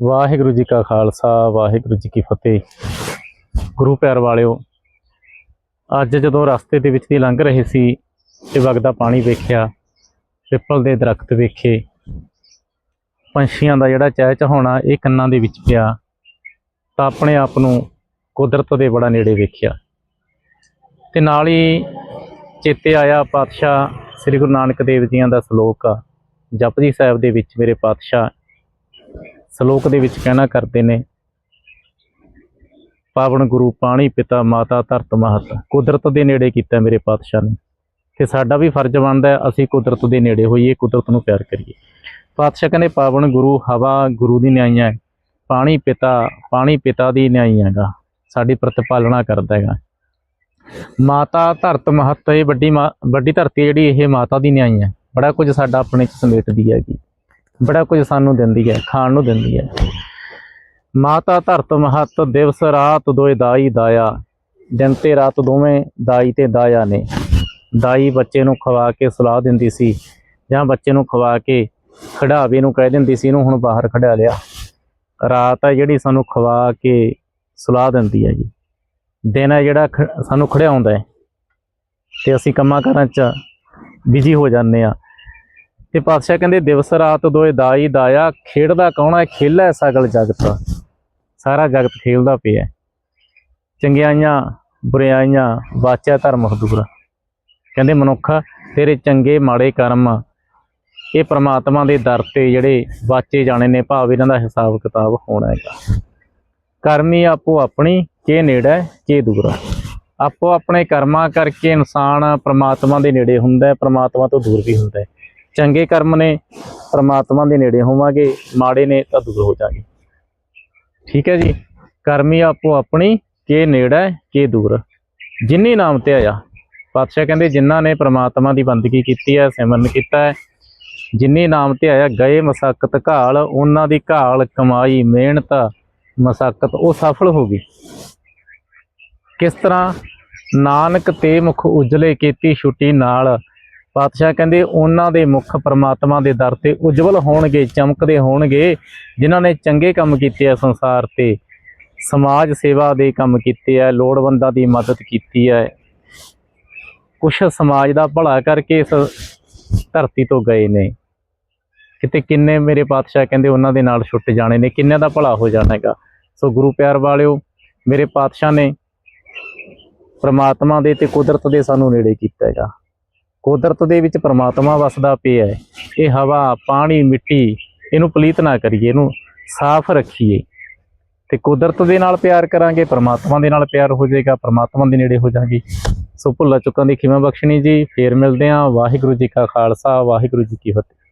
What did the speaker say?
ਵਾਹਿਗੁਰੂ ਜੀ ਕਾ ਖਾਲਸਾ, ਵਾਹਿਗੁਰੂ ਜੀ ਕੀ ਫਤਿਹ। ਗੁਰੂ ਪਿਆਰ ਵਾਲਿਓ, ਅੱਜ ਜਦੋਂ ਰਸਤੇ ਦੇ ਵਿੱਚ ਦੀ ਲੰਘ ਰਹੇ ਸੀ ਤੇ ਵਗਦਾ ਪਾਣੀ ਵੇਖਿਆ ਪਿੱਪਲ ਦੇ ਦਰਖਤ ਵੇਖੇ, ਪੰਛੀਆਂ ਦਾ ਜਿਹੜਾ ਚਹਿਚਹਾਉਣਾ ਇਹ ਕੰਨਾਂ ਦੇ ਵਿੱਚ ਪਿਆ, ਤਾਂ ਆਪਣੇ ਆਪ ਨੂੰ ਕੁਦਰਤ ਦੇ ਬੜਾ ਨੇੜੇ ਵੇਖਿਆ। ਤੇ ਨਾਲ ਹੀ ਚੇਤੇ ਆਇਆ ਪਾਤਸ਼ਾਹ ਸ੍ਰੀ ਗੁਰੂ ਨਾਨਕ ਦੇਵ ਜੀਆਂ ਦਾ ਸ਼ਲੋਕ ਆ, ਜਪਜੀ ਸਾਹਿਬ ਦੇ ਵਿੱਚ ਮੇਰੇ ਪਾਤਸ਼ਾਹ ਸ਼ਲੋਕ ਦੇ ਵਿੱਚ ਕਹਿਣਾ ਕਰਦੇ ਨੇ, ਪਾਵਨ ਗੁਰੂ ਪਾਣੀ ਪਿਤਾ ਮਾਤਾ ਧਰਤ ਮਹਤ, ਕੁਦਰਤ ਦੇ ਨੇੜੇ ਕੀਤਾ ਮੇਰੇ ਪਾਤਸ਼ਾਹ ਨੇ। ਤੇ ਸਾਡਾ ਵੀ ਫਰਜ਼ ਬਣਦਾ ਹੈ, ਅਸੀਂ ਕੁਦਰਤ ਦੇ ਨੇੜੇ ਹੋਈਏ, ਕੁਦਰਤ ਨੂੰ ਪਿਆਰ ਕਰੀਏ। ਪਾਤਸ਼ਾਹ ਕਹਿੰਦੇ, ਪਾਵਨ ਗੁਰੂ ਹਵਾ ਗੁਰੂ ਦੀ ਨਿਆਈ ਹੈ। ਪਾਣੀ ਪਿਤਾ ਪਾਣੀ ਪਿਤਾ ਦੀ ਨਿਆਈ ਹੈਗਾ, ਸਾਡੀ ਪ੍ਰਤਪਾਲਣਾ ਕਰਦਾ ਹੈਗਾ। ਮਾਤਾ ਧਰਤ ਮਹੱਤ, ਇਹ ਵੱਡੀ ਮਾ- ਵੱਡੀ ਧਰਤੀ ਜਿਹੜੀ, ਇਹ ਮਾਤਾ ਦੀ ਨਿਆਈ ਹੈ। ਬੜਾ ਕੁਝ ਸਾਡਾ ਆਪਣੇ ਚ ਸਮੇਟਦੀ ਹੈਗੀ। ਬੜਾ ਕੁਝ ਸਾਨੂੰ ਦਿੰਦੀ ਹੈ, ਖਾਣ ਨੂੰ ਦਿੰਦੀ ਹੈ। ਮਾਤਾ ਧਰਤ ਮਹਤ ਦਿਵਸ ਰਾਤ ਦੋਏ ਦਾਈ ਦਾਇਆ, ਦਿਨ ਤੇ ਰਾਤ ਦੋਵੇਂ ਦਾਈ ਤੇ ਦਾਇਆ ਨੇ। ਦਾਈ ਬੱਚੇ ਨੂੰ ਖਵਾ ਕੇ ਸਲਾਹ ਦਿੰਦੀ ਸੀ ਜਾਂ ਬੱਚੇ ਨੂੰ ਖਵਾ ਕੇ ਖੜਾਵੇ ਨੂੰ ਕਹਿ ਦਿੰਦੀ ਸੀ, ਇਹਨੂੰ ਹੁਣ ਬਾਹਰ ਖੜਾ ਲਿਆ। ਰਾਤ ਹੈ ਜਿਹੜੀ ਸਾਨੂੰ ਖਵਾ ਕੇ ਸਲਾਹ ਦਿੰਦੀ ਹੈ ਜੀ। ਦਿਨ ਹੈ ਜਿਹੜਾ ਖ- ਸਾਨੂੰ ਖੜਿਆਉਂਦਾ ਹੈ। ਤੇ ਅਸੀਂ ਕੰਮਾਂ ਕਾਰਾਂ 'ਚ ਬਿਜ਼ੀ ਹੋ ਜਾਂਦੇ ਆ ਤੇ ਪਾਤਸ਼ਾਹ ਕਹਿੰਦੇ ਦਿਵਸ ਰਾਤ ਦੋਏ ਦਾਈ ਦਾਇਆ ਖੇਡਦਾ ਕੌਣ ਹੈ? ਖੇਲਾ ਸਗਲ ਜਗਤ। ਸਾਰਾ ਜਗਤ ਖੇਲਦਾ ਪਿਆ। ਚੰਗਿਆਈਆਂ, ਬੁਰਿਆਈਆਂ, ਵਾਚਿਆ ਧਰਮ ਹਦੂਰ। ਕਹਿੰਦੇ ਮਨੁੱਖ, ਤੇਰੇ ਚੰਗੇ ਮਾੜੇ ਕਰਮ, ਇਹ ਪ੍ਰਮਾਤਮਾ ਦੇ ਦਰ ਤੇ ਜਿਹੜੇ ਵਾਚੇ ਜਾਣੇ ਨੇ, ਭਾਵ ਇਹਨਾਂ ਦਾ ਹਿਸਾਬ ਕਿਤਾਬ ਹੋਣਾ ਹੈਗਾ। ਕਰਮੀ ਆਪੋ ਆਪਣੀ, ਕੇ ਨੇੜਾ, ਕੇ ਦੂਰ। ਆਪੋ ਆਪਣੇ ਕਰਮਾਂ ਕਰਕੇ ਇਨਸਾਨ ਪ੍ਰਮਾਤਮਾ ਦੇ ਨੇੜੇ ਹੁੰਦਾ ਹੈ, ਪ੍ਰਮਾਤਮਾ ਤੋਂ ਦੂਰ ਵੀ ਹੁੰਦਾ ਹੈ। ਚੰਗੇ ਕਰਮ ਨੇ, ਪਰਮਾਤਮਾ ਦੇ ਨੇੜੇ ਹੋਵਾਂਗੇ, ਮਾੜੇ ਨੇ ਤਾਂ ਦੂਰ ਹੋ ਜਾਗੇ। ਠੀਕ ਹੈ ਜੀ, ਕਰਮੀ ਆਪੋ ਆਪਣੀ, ਕੇ ਨੇੜੇ ਕੇ ਦੂਰ। ਜਿਨੀ ਨਾਮ ਤੇ ਆਇਆ, ਪਾਤਸ਼ਾਹ ਕਹਿੰਦੇ ਜਿਨ੍ਹਾਂ ਨੇ ਪ੍ਰਮਾਤਮਾ ਦੀ ਬੰਦਗੀ ਕੀਤੀ ਹੈ, ਸਿਮਰਨ ਕੀਤਾ ਹੈ, ਜਿਨੀ ਨਾਮ ਤੇ ਆਇਆ, ਗਏ ਮਸਕਤ ਘਾਲ, ਉਹਨਾਂ ਦੀ ਘਾਲ ਕਮਾਈ, ਮਿਹਨਤ, ਮਸਕਤ, ਉਹ ਸਫਲ ਹੋ ਗਈ। ਕਿਸ ਤਰ੍ਹਾਂ, ਨਾਨਕ ਤੇ ਮੁਖ ਉਜਲੇ ਕੀਤੀ ਛੁੱਟੀ ਨਾਲ ਪਾਤਸ਼ਾਹ ਕਹਿੰਦੇ ਉਹਨਾਂ ਦੇ ਮੁਖ ਪਰਮਾਤਮਾ ਦੇ ਦਰ ਤੇ ਉਜਵਲ ਹੋਣਗੇ, ਚਮਕਦੇ ਹੋਣਗੇ, ਜਿਨ੍ਹਾਂ ਨੇ ਚੰਗੇ ਕੰਮ ਕੀਤੇ ਆ ਸੰਸਾਰ ਤੇ। ਸਮਾਜ ਸੇਵਾ ਦੇ ਕੰਮ ਕੀਤੇ ਆ, ਲੋੜਵੰਦਾਂ ਦੀ ਮਦਦ ਕੀਤੀ ਹੈ ਕੁਛ ਸਮਾਜ ਦਾ ਭਲਾ ਕਰਕੇ ਇਸ ਧਰਤੀ ਤੋਂ ਗਏ ਨੇ। ਕਿਤੇ ਕਿੰਨੇ ਮੇਰੇ ਪਾਤਸ਼ਾਹ ਕਹਿੰਦੇ ਉਹਨਾਂ ਦੇ ਨਾਲ ਛੁੱਟ ਜਾਣੇ ਨੇ, ਕਿੰਨਿਆਂ ਦਾ ਭਲਾ ਹੋ ਜਾਣਾ ਹੈਗਾ। ਸੋ ਗੁਰੂ ਪਿਆਰ ਵਾਲਿਓ, ਮੇਰੇ ਪਾਤਸ਼ਾਹ ਨੇ ਪ੍ਰਮਾਤਮਾ ਦੇ ਤੇ ਕੁਦਰਤ ਦੇ ਸਾਨੂੰ ਨੇੜੇ ਕੀਤਾ ਹੈਗਾ। ਕੁਦਰਤ ਦੇ ਵਿੱਚ ਪਰਮਾਤਮਾ ਵਸਦਾ ਪਿਆ ਹੈ। ਇਹ ਹਵਾ, ਪਾਣੀ, ਮਿੱਟੀ, ਇਹਨੂੰ ਪਲੀਤ ਨਾ ਕਰੀਏ, ਇਹਨੂੰ ਸਾਫ਼ ਰੱਖੀਏ। ਤੇ ਕੁਦਰਤ ਦੇ ਨਾਲ ਪਿਆਰ ਕਰਾਂਗੇ, ਪਰਮਾਤਮਾ ਦੇ ਨਾਲ ਪਿਆਰ ਹੋ ਜਾਏਗਾ, ਪਰਮਾਤਮਾ ਦੇ ਨੇੜੇ ਹੋ ਜਾਾਂਗੇ। ਸੋ ਭੁੱਲਾ ਚੁੱਕਾਂ ਦੀ ਖਿਮਾ ਬਖਸ਼ਣੀ ਜੀ, ਫੇਰ ਮਿਲਦੇ ਆਂ ਵਾਹਿਗੁਰੂ ਜੀ ਕਾ ਖਾਲਸਾ, ਵਾਹਿਗੁਰੂ ਜੀ ਕੀ ਫਤਿਹ।